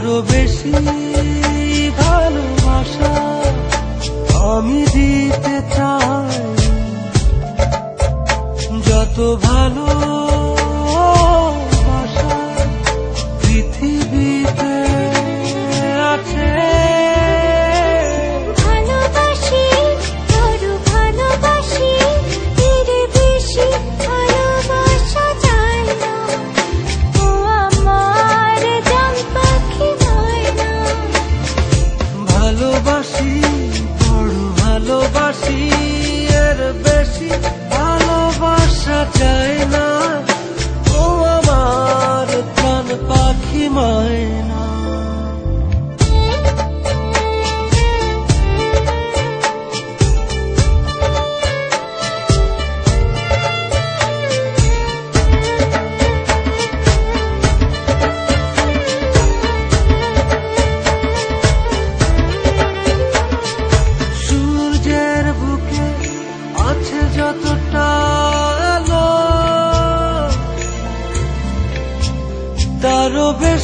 আরও বেশি ভালোবাসা আমি দিতে চাই। যত ভালো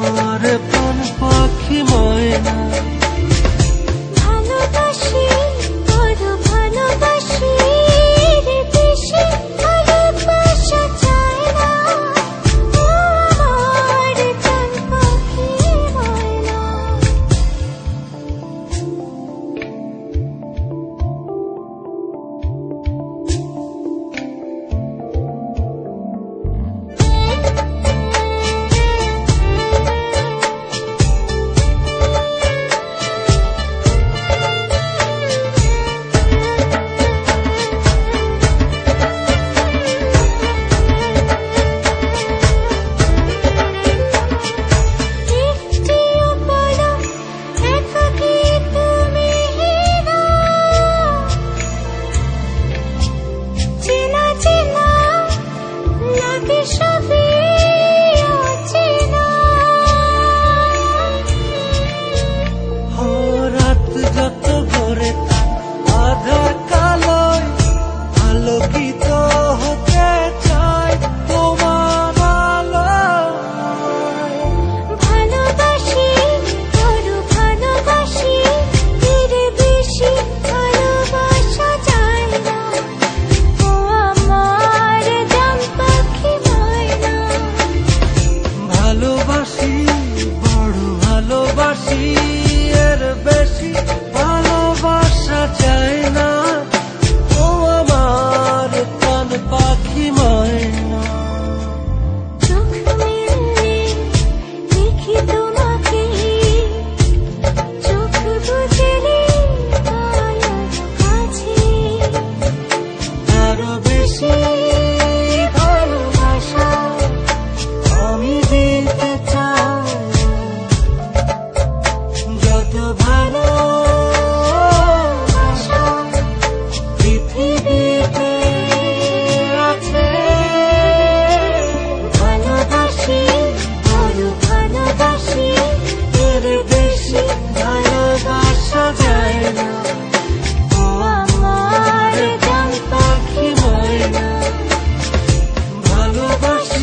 আমার প্রাণ পাখি ময়না।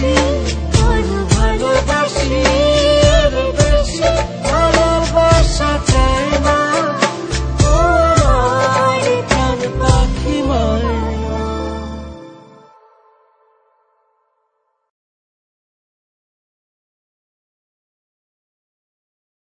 me.